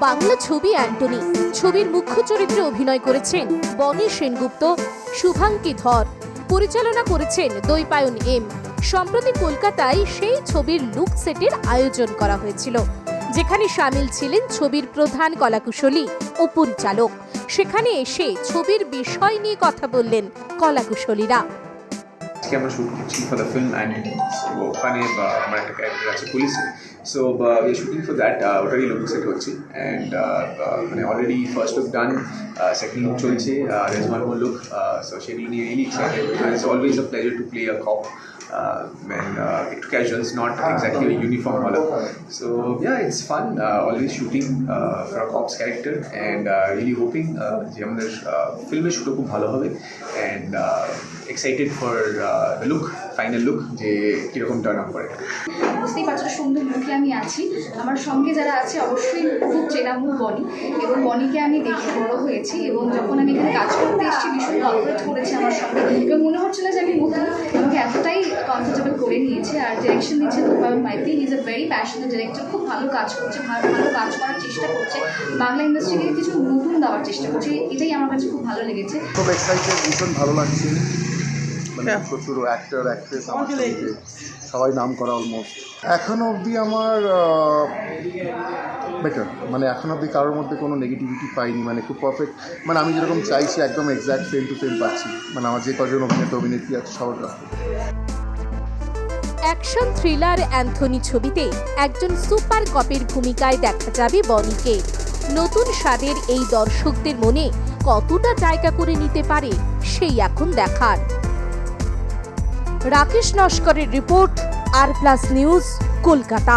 বাংলা ছবি অ্যান্টনি। ছবির মুখ্য চরিত্রে অভিনয় করেছেন বনি সেনগুপ্ত, শুভাঙ্কি ধর। পরিচালনা করেছেন দৈপায়ন এম। সম্প্রতি কলকাতায় সেই ছবির লুক সেটের আয়োজন করা হয়েছিল, যেখানে সামিল ছিলেন ছবির প্রধান কলাকুশলী ও পরিচালক। সেখানে এসে ছবির বিষয় নিয়ে কথা বললেন কলাকুশলীরা। আজকে আমরা শুট করছি ফর দ্য ফিল্ম অ্যান্ড ওখানে আমার একটা ক্যারেক্টার আছে পুলিশে so we shooting for that ওটারই look set হচ্ছে। অ্যান্ড মানে already first look done second look চলছে রেজমান লুক সো সেগুলো নিয়ে really excited it's always a pleasure to play a cop and uh, একটু casuals, not exactly a uniform হলো so yeah it's fun uh, always shooting uh, for a cops character uh, really hoping uh, যে আমাদের ফিল্মের শুটও খুব ভালো হবে। Uh, excited for uh, the look final look যে কীরকম টার্ন আপ করে। বুঝতেই পারছ সুন্দর মুখে আমি আছি। আমার সঙ্গে যারা আছে অবশ্যই খুব চেনা মুখ বনি। এবং বনিকে আমি দেখে বড় হয়েছি এবং যখন আমি এখানে কাজ করতে এসেছি ভীষণ কমফোর্ট করেছে আমার সঙ্গে। এবং মনে হচ্ছিল যে আমি নতুন আমাকে এতটাই কমফোর্টেবল করে নিয়েছে আর ডিরেকশন দিচ্ছে Rupayan Maity is a very passionate director খুব ভালো কাজ করছে ভালো ভালো কাজ করার চেষ্টা করছে। বাংলা ইন্ডাস্ট্রিকে কিছু নতুন দেওয়ার চেষ্টা করছে এটাই আমার কাছে খুব ভালো লেগেছে। খুব এক্সাইটেড ভীষণ ভালো লাগছে। মানে প্রচুর অ্যাক্টর অ্যাক্ট্রেস আমার সঙ্গে। সবাই নাম করা অলমোস্ট এখনও অবধি আমার বেটার মানে এখন অবধি কারোর মধ্যে কোনো নেগেটিভিটি পাইনি। মানে খুব পারফেক্ট মানে আমি যেরকম চাইছি একদম এক্স্যাক্ট সেম টু সেম পাচ্ছি। মানে আমার যে কজন অভিনেতা অভিনেত্রী আছে সবার কাছ অ্যাকশন থ্রিলার অ্যান্থনি ছবিতে একজন সুপার কপের ভূমিকায় দেখা যাবে বনিকে। নতুন স্বাদের এই দর্শকদের মনে কতটা জায়গা করে নিতে পারে সেই এখন দেখার। রাকেশ নস্করের রিপোর্ট আর প্লাস নিউজ কলকাতা।